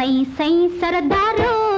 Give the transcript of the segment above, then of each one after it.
सई सई सरदारों।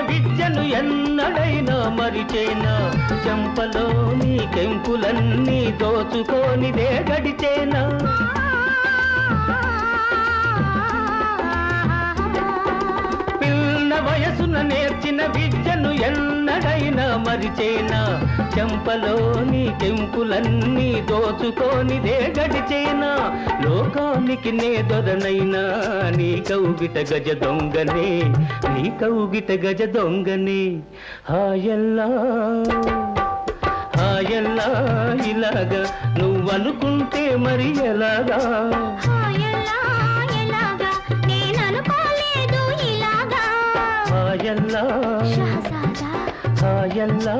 విద్యను ఎన్నడైనా మరిచేనా? చెంపలోని కెంపులన్నీ దోచుకోనిదే గడిచేనా పిల్ల వయసున నేర్చిన విద్యను ఎన్నడైనా మరిచేనా? చెంపలోని కెంపులన్నీ దోచుకోనిదే గడిచేనా లోకానికి నే దొరనైనా నీ కౌగిట గజ దొంగనే నీ కౌగిట గజ దొంగనే. హాయల్లా హాయల్లా ఇలాగా నువ్వనుకుంటే మరి ఎలాగా? హాయల్లా హాయల్లా